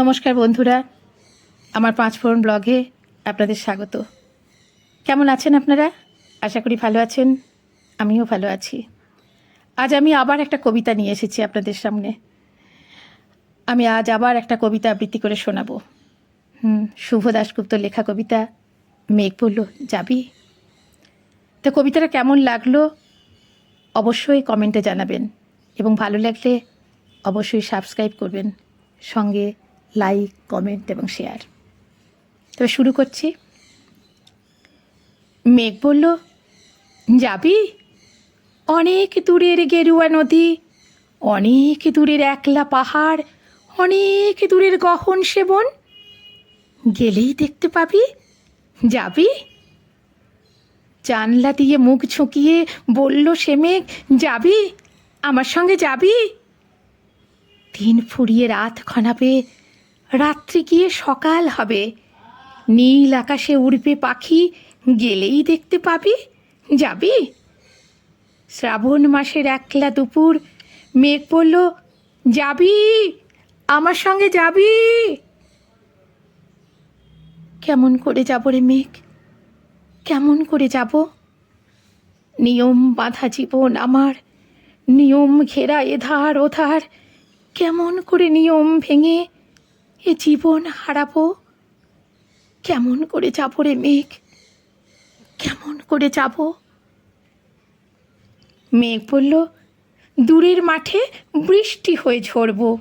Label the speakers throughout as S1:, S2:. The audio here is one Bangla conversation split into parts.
S1: নমস্কার বন্ধুরা, আমার পাঁচ ফোরন ব্লগে আপনাদের স্বাগত। কেমন আছেন আপনারা? আশা করি ভালো আছেন, আমিও ভালো আছি। আজ আমি আবার একটা কবিতা নিয়ে এসেছি আপনাদের সামনে। আমি আজ আবার একটা কবিতা আবৃত্তি করে শোনাবো। হুম, শুভ দাশগুপ্ত লেখা কবিতা, মেঘ বলল, যাবি? তো কবিতাটা কেমন লাগল অবশ্যই কমেন্টে জানাবেন এবং ভালো লাগলে অবশ্যই সাবস্ক্রাইব করবেন। সঙ্গে লাইক, কমেন্ট এবং শেয়ার। তবে শুরু করছি। মেঘ বলল, যাবি? অনেক দূরের গেরুয়া নদী, অনেক দূরের একলা পাহাড়, অনেক দূরের গহন সেবন। গেলেই দেখতে পাবি। যাবি? জানলা দিয়ে মুখ ঝুঁকিয়ে বলল সে মেঘ, যাবি? আমার সঙ্গে যাবি? দিন ফুরিয়ে রাত খনাবে। রাত্রি গিয়ে সকাল হবে। নীল আকাশে উড়বে পাখি, গেলেই দেখতে পাবি। যাবি? শ্রাবণ মাসের একলা দুপুর, মেঘ পড়ল যাবি? আমার সঙ্গে যাবি? কেমন করে যাব রে মেঘ? কেমন করে যাব? নিয়ম বাঁধা জীবন আমার, নিয়ম ঘেরা এধার ওধার কেমন করে নিয়ম ভেঙে এ জীবন হারাবো? কেমন করে যাব রে মেঘ? কেমন করে যাব? মেঘ বলল, দূরের মাঠে বৃষ্টি হয়ে ঝরব।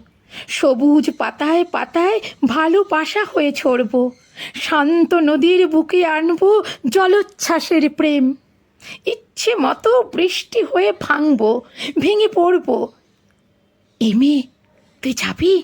S1: সবুজ পাতায় পাতায় ভালোবাসা হয়ে ছড়ব শান্ত নদীর বুকে আনব জলোচ্ছ্বাসের প্রেম। ইচ্ছে মতো বৃষ্টি হয়ে ভাঙবো, ভেঙে পড়ব। এমে তুই যাবি?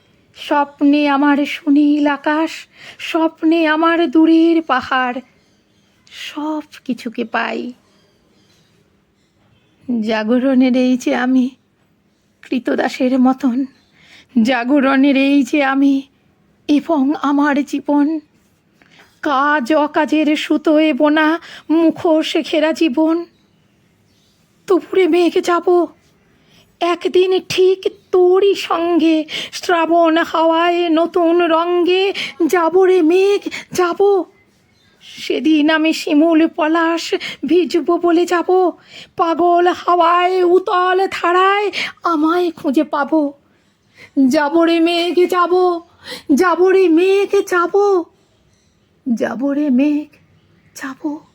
S1: স্বপ্নে আমার সুনীল আকাশ, স্বপ্নে আমার দূরের পাহাড়, সব কিছুকে পাই। জাগরণের এই যে আমি কৃতদাসের মতন, জাগরণের এই যে আমি এবং আমার জীবন, কাজ অকাজের সুতোয় বোনা মুখোশ ঘেরা জীবন দুপুরে মেঘে যাব একদিন ঠিক তোরই সঙ্গে শ্রাবণ হাওয়ায় নতুন রঙ্গে যাব রে মেঘ, যাব। সেদিন আমি শিমুল পলাশ ভিজব বলে যাব। পাগল হাওয়ায় উতল ধারায় আমায় খুঁজে পাবো। যাব রে মেঘ, যাব। যাব রে মেঘ, যাব। যাব রে মেঘ, যাব।